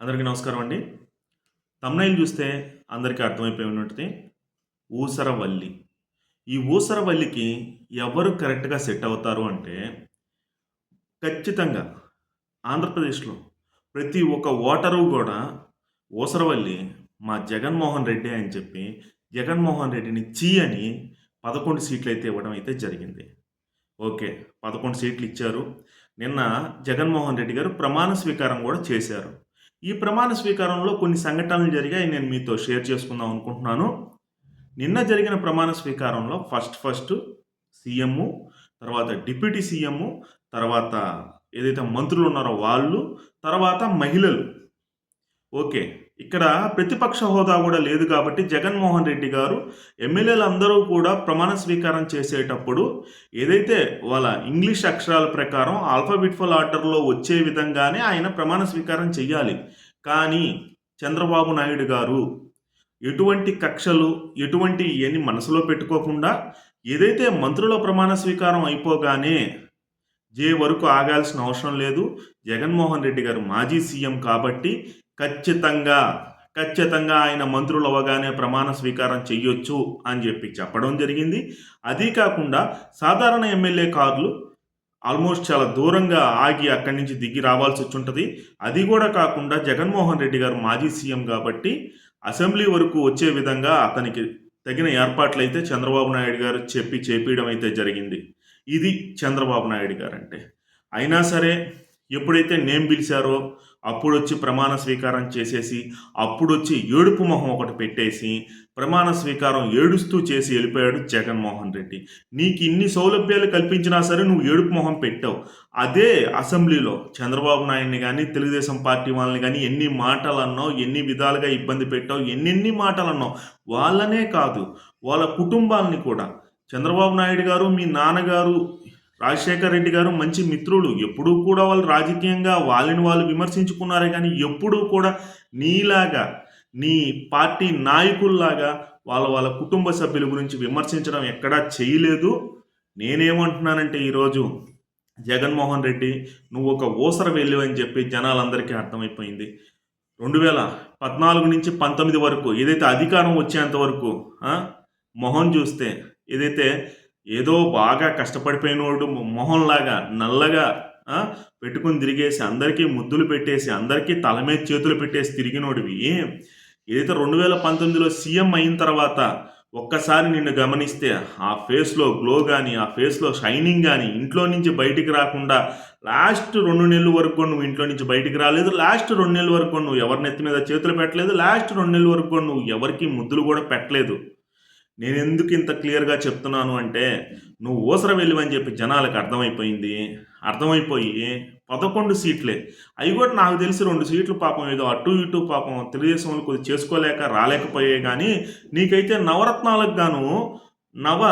అందరికీ నమస్కారం అండి. తమ్నైల్ చూస్తే అందరికీ అర్థమైపోయి ఉన్నట్టు ఊసరవల్లి. ఈ ఊసరవల్లికి ఎవరు కరెక్ట్గా సెట్ అవుతారు అంటే ఖచ్చితంగా ఆంధ్రప్రదేశ్లో ప్రతి ఒక్క ఓటరు కూడా ఊసరవల్లి మా జగన్మోహన్ రెడ్డి అని చెప్పి జగన్మోహన్ రెడ్డిని చీ అని పదకొండు సీట్లు అయితే ఇవ్వడం అయితే జరిగింది. ఓకే పదకొండు సీట్లు ఇచ్చారు. నిన్న జగన్మోహన్ రెడ్డి గారు ప్రమాణ స్వీకారం కూడా చేశారు. ఈ ప్రమాణ స్వీకారంలో కొన్ని సంఘటనలు జరిగాయి నేను మీతో షేర్ చేసుకుందాం అనుకుంటున్నాను. నిన్న జరిగిన ప్రమాణ స్వీకారంలో ఫస్ట్ ఫస్ట్ సీఎము తర్వాత డిప్యూటీ సీఎము తర్వాత ఏదైతే మంత్రులు ఉన్నారో వాళ్ళు తర్వాత మహిళలు. ఓకే. ఇక్కడ ప్రతిపక్ష హోదా కూడా లేదు కాబట్టి జగన్మోహన్ రెడ్డి గారు ఎమ్మెల్యేలు అందరూ కూడా ప్రమాణ స్వీకారం చేసేటప్పుడు ఏదైతే వాళ్ళ ఇంగ్లీష్ అక్షరాల ప్రకారం ఆల్ఫాబెట్ఫుల్ ఆర్డర్లో వచ్చే విధంగానే ఆయన ప్రమాణ స్వీకారం చెయ్యాలి. కానీ చంద్రబాబు నాయుడు గారు ఎటువంటి కక్షలు ఎటువంటి ఇవన్నీ మనసులో పెట్టుకోకుండా ఏదైతే మంత్రుల ప్రమాణ స్వీకారం అయిపోగానే జే వరకు ఆగాల్సిన అవసరం లేదు. జగన్మోహన్ రెడ్డి గారు మాజీ సీఎం కాబట్టి ఖచ్చితంగా ఖచ్చితంగా ఆయన మంత్రులు అవ్వగానే ప్రమాణ స్వీకారం చెయ్యొచ్చు అని చెప్పి చెప్పడం జరిగింది. అదీ కాకుండా సాధారణ ఎమ్మెల్యే కార్లు ఆల్మోస్ట్ చాలా దూరంగా ఆగి అక్కడి నుంచి దిగి రావాల్సి వచ్చుంటుంది. అది కూడా కాకుండా జగన్మోహన్ రెడ్డి గారు మాజీ సీఎం కాబట్టి అసెంబ్లీ వరకు వచ్చే విధంగా అతనికి తగిన ఏర్పాట్లు అయితే చంద్రబాబు నాయుడు గారు చెప్పి చేపించడం అయితే జరిగింది. ఇది చంద్రబాబు నాయుడు గారు అంటే అయినా సరే ఎప్పుడైతే నేమ్ పిలిచారో అప్పుడు వచ్చి ప్రమాణ స్వీకారం చేసేసి అప్పుడు వచ్చి ఏడుపు మొహం ఒకటి పెట్టేసి ప్రమాణ స్వీకారం ఏడుస్తూ చేసి వెళ్ళిపోయాడు జగన్మోహన్ రెడ్డి. నీకు ఇన్ని సౌలభ్యాలు కల్పించినా సరే నువ్వు ఏడుపు మొహం పెట్టావు. అదే అసెంబ్లీలో చంద్రబాబు నాయుడిని కానీ తెలుగుదేశం పార్టీ వాళ్ళని కానీ ఎన్ని మాటలు అన్నావు ఎన్ని విధాలుగా ఇబ్బంది పెట్టావు ఎన్నెన్ని మాటలు అన్నావు వాళ్ళనే కాదు వాళ్ళ కుటుంబాలని కూడా. చంద్రబాబు నాయుడు గారు మీ నాన్నగారు రాజశేఖర్ రెడ్డి గారు మంచి మిత్రులు ఎప్పుడూ కూడా వాళ్ళు రాజకీయంగా వాళ్ళని వాళ్ళు విమర్శించుకున్నారే కానీ ఎప్పుడూ కూడా నీలాగా నీ పార్టీ నాయకుల్లాగా వాళ్ళ వాళ్ళ కుటుంబ సభ్యుల గురించి విమర్శించడం ఎక్కడా చేయలేదు. నేనేమంటున్నానంటే ఈరోజు జగన్మోహన్ రెడ్డి నువ్వు ఒక ఊసర వెళ్ళి అని చెప్పి జనాలందరికీ అర్థమైపోయింది. రెండు వేల పద్నాలుగు నుంచి పంతొమ్మిది వరకు ఏదైతే అధికారం వచ్చేంత వరకు మొహం చూస్తే ఏదైతే ఏదో బాగా కష్టపడిపోయినోడు మొహంలాగా నల్లగా పెట్టుకుని తిరిగేసి అందరికీ ముద్దులు పెట్టేసి అందరికీ తల మీద చేతులు పెట్టేసి తిరిగినోడివి. ఏదైతే రెండు వేల పంతొమ్మిదిలో సీఎం అయిన తర్వాత ఒక్కసారి నిన్ను గమనిస్తే ఆ ఫేస్లో గ్లో కానీ ఆ ఫేస్లో షైనింగ్ కానీ ఇంట్లో నుంచి బయటికి రాకుండా లాస్ట్ రెండు నెలల వరకు నువ్వు ఇంట్లో నుంచి బయటికి రాలేదు లాస్ట్ రెండు నెలల వరకు నువ్వు ఎవరి నెత్తి మీద చేతులు పెట్టలేదు లాస్ట్ రెండు నెలల వరకు నువ్వు ఎవరికి ముద్దులు కూడా పెట్టలేదు. నేను ఎందుకు ఇంత క్లియర్గా చెప్తున్నాను అంటే నువ్వు ఊసర వెళ్ళివని చెప్పి జనాలకు అర్థమైపోయింది. అర్థమైపోయి పదకొండు సీట్లే. అవి కూడా నాకు తెలిసి రెండు సీట్లు పాపం ఏదో అటు ఇటు పాపం తెలుగుదేశం కొద్ది చేసుకోలేక రాలేకపోయాయి కానీ నీకైతే నవరత్నాలకు గాను నవ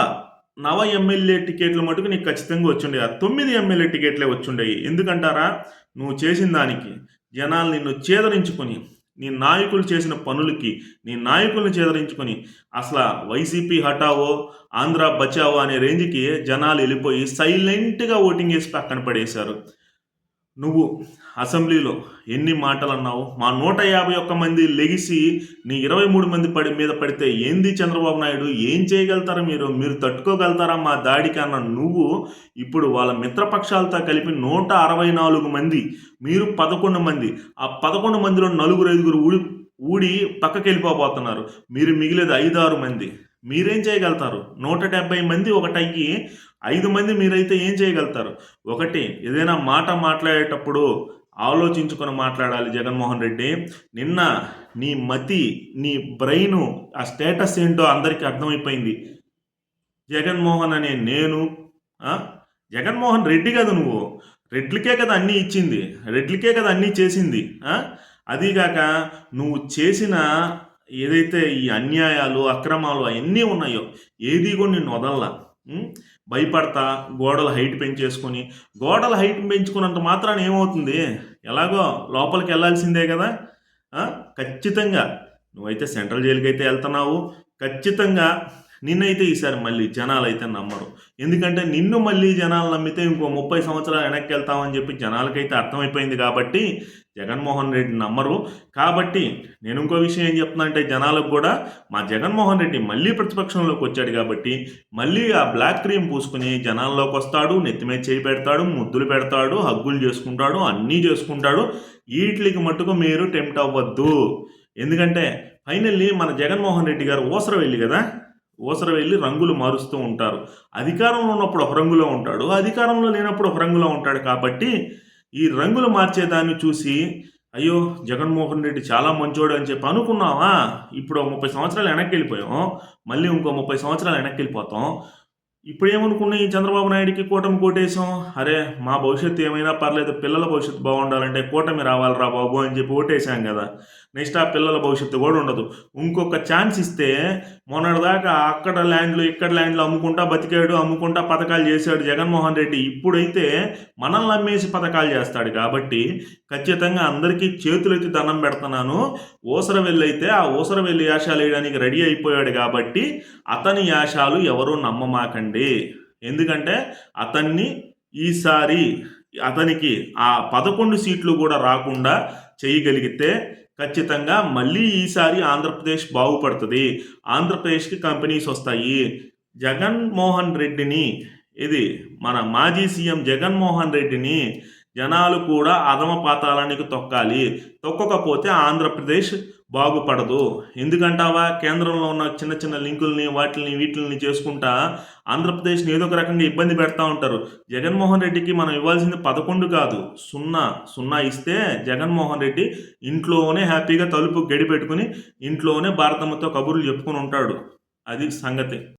నవ ఎమ్మెల్యే టికెట్లు మటుకు నీకు ఖచ్చితంగా వచ్చిండే ఆ తొమ్మిది ఎమ్మెల్యే టికెట్లే వచ్చిండేవి ఎందుకంటారా? నువ్వు చేసిన దానికి జనాలు నిన్ను చేదరించుకొని నీ నాయకులు చేసిన పనులకి నీ నాయకుల్ని చేదరించుకొని అసలు వైసీపీ హటావో ఆంధ్ర బచావో అనే రేంజ్కి జనాలు వెళ్ళిపోయి సైలెంట్గా ఓటింగ్ వేసి పక్కన పడేశారు. నువ్వు అసెంబ్లీలో ఎన్ని మాటలు అన్నావు మా నూట యాభై ఒక్క మంది లెగిసి నీ ఇరవై మూడు మంది పడి మీద పడితే ఏంది చంద్రబాబు నాయుడు? ఏం చేయగలుగుతారా మీరు? మీరు తట్టుకోగలుగుతారా మా దాడికి అన్న నువ్వు ఇప్పుడు వాళ్ళ మిత్రపక్షాలతో కలిపి నూట అరవై నాలుగు మంది మీరు పదకొండు మంది. ఆ పదకొండు మందిలో నలుగురు ఐదుగురు ఊడి ఊడి పక్కకి వెళ్ళిపోబోతున్నారు. మీరు మిగిలేదు ఐదారు మంది. మీరేం చేయగలుగుతారు? నూట డెబ్బై మంది ఒకటైకి ఐదు మంది మీరైతే ఏం చేయగలుగుతారు? ఒకటి ఏదైనా మాట మాట్లాడేటప్పుడు ఆలోచించుకొని మాట్లాడాలి జగన్మోహన్ రెడ్డి. నిన్న నీ మతి నీ బ్రెయిన్ ఆ స్టేటస్ ఏంటో అందరికీ అర్థమైపోయింది. జగన్మోహన్ అనే నేను జగన్మోహన్ రెడ్డి కదా నువ్వు. రెడ్లకే కదా అన్నీ ఇచ్చింది. రెడ్లకే కదా అన్నీ చేసింది అదీగాక నువ్వు చేసిన ఏదైతే ఈ అన్యాయాలు అక్రమాలు అవన్నీ ఉన్నాయో ఏది కూడా నిన్ను వదల్లా భయపడతా గోడల హైట్ పెంచేసుకొని. గోడల హైట్ పెంచుకున్నంత మాత్రాన ఏమవుతుంది? ఎలాగో లోపలికి వెళ్ళాల్సిందే కదా. ఖచ్చితంగా నువ్వైతే సెంట్రల్ జైలుకి అయితే వెళ్తున్నావు. ఖచ్చితంగా నిన్నైతే ఈసారి మళ్ళీ జనాలు అయితే నమ్మరు. ఎందుకంటే నిన్ను మళ్ళీ జనాలు నమ్మితే ఇంకో ముప్పై సంవత్సరాలు వెనక్కి వెళ్తామని చెప్పి జనాలకైతే అర్థమైపోయింది కాబట్టి జగన్మోహన్ రెడ్డి నమ్మరు. కాబట్టి నేను ఇంకో విషయం ఏం చెప్తున్నా అంటే జనాలకు కూడా మా జగన్మోహన్ రెడ్డి మళ్ళీ ప్రతిపక్షంలోకి వచ్చాడు కాబట్టి మళ్ళీ ఆ బ్లాక్ క్రీమ్ పూసుకుని జనాల్లోకి వస్తాడు నెత్తి మీద చేయి పెడతాడు ముద్దులు పెడతాడు హగ్గులు చేసుకుంటాడు అన్నీ చేసుకుంటాడు. వీటికి మట్టుకు మీరు టెంప్ట్ అవ్వద్దు. ఎందుకంటే ఫైనల్లీ మన జగన్మోహన్ రెడ్డి గారు ఓసర వెళ్ళి కదా? ఊసర వెళ్ళి రంగులు మారుస్తూ ఉంటారు. అధికారంలో ఉన్నప్పుడు ఒక రంగులో ఉంటాడు అధికారంలో లేనప్పుడు ఒక రంగులో ఉంటాడు కాబట్టి ఈ రంగులు మార్చేదాన్ని చూసి అయ్యో జగన్మోహన్ రెడ్డి చాలా మంచోడు అని చెప్పి అనుకున్నావా ఇప్పుడు ముప్పై సంవత్సరాలు వెనక్కి వెళ్ళిపోయాం మళ్ళీ ఇంకో ముప్పై సంవత్సరాలు వెనక్కి వెళ్ళిపోతాం. ఇప్పుడు ఏమనుకున్నా ఈ చంద్రబాబు నాయుడికి కూటమి కోటేసాం అరే మా భవిష్యత్తు ఏమైనా పర్లేదు పిల్లల భవిష్యత్తు బాగుండాలంటే కూటమి రావాలిరా బాబు అని చెప్పి ఓటేసాం కదా. నెక్స్ట్ ఆ పిల్లల భవిష్యత్తు కూడా ఉండదు. ఇంకొక ఛాన్స్ ఇస్తే మొన్నటిదాకా అక్కడ ల్యాండ్లు ఇక్కడ ల్యాండ్లు అమ్ముకుంటా బతికాడు అమ్ముకుంటా పథకాలు చేశాడు జగన్మోహన్ రెడ్డి. ఇప్పుడైతే మనల్ని అమ్మేసి పథకాలు చేస్తాడు కాబట్టి ఖచ్చితంగా అందరికీ చేతులెత్తి దండం పెడుతున్నాను. ఓసర అయితే ఆ ఓసర వెళ్ళి యాశాలు వేయడానికి రెడీ అయిపోయాడు కాబట్టి అతని యాశాలు ఎవరూ నమ్మమాకండి. ఎందుకంటే అతన్ని ఈసారి అతనికి ఆ పదకొండు సీట్లు కూడా రాకుండా చేయగలిగితే ఖచ్చితంగా మళ్ళీ ఈసారి ఆంధ్రప్రదేశ్ బాగుపడుతుంది. ఆంధ్రప్రదేశ్కి కంపెనీస్ వస్తాయి. జగన్మోహన్ రెడ్డిని ఇది మన మాజీ సీఎం జగన్మోహన్ రెడ్డిని జనాలు కూడా అధమ పాతాలానికి తొక్కాలి. తొక్కకపోతే ఆంధ్రప్రదేశ్ బాగుపడదు. ఎందుకంటావా? కేంద్రంలో ఉన్న చిన్న చిన్న లింకుల్ని వాటిని వీటిని చేసుకుంటా ఆంధ్రప్రదేశ్ని ఏదో ఒక రకంగా ఇబ్బంది పెడతా ఉంటారు. జగన్మోహన్ రెడ్డికి మనం ఇవ్వాల్సింది పదకొండు కాదు సున్నా. సున్నా ఇస్తే జగన్మోహన్ రెడ్డి ఇంట్లోనే హ్యాపీగా తలుపు గడి పెట్టుకుని ఇంట్లోనే భారతమ్మతో కబుర్లు చెప్పుకొని ఉంటాడు. అది సంగతి.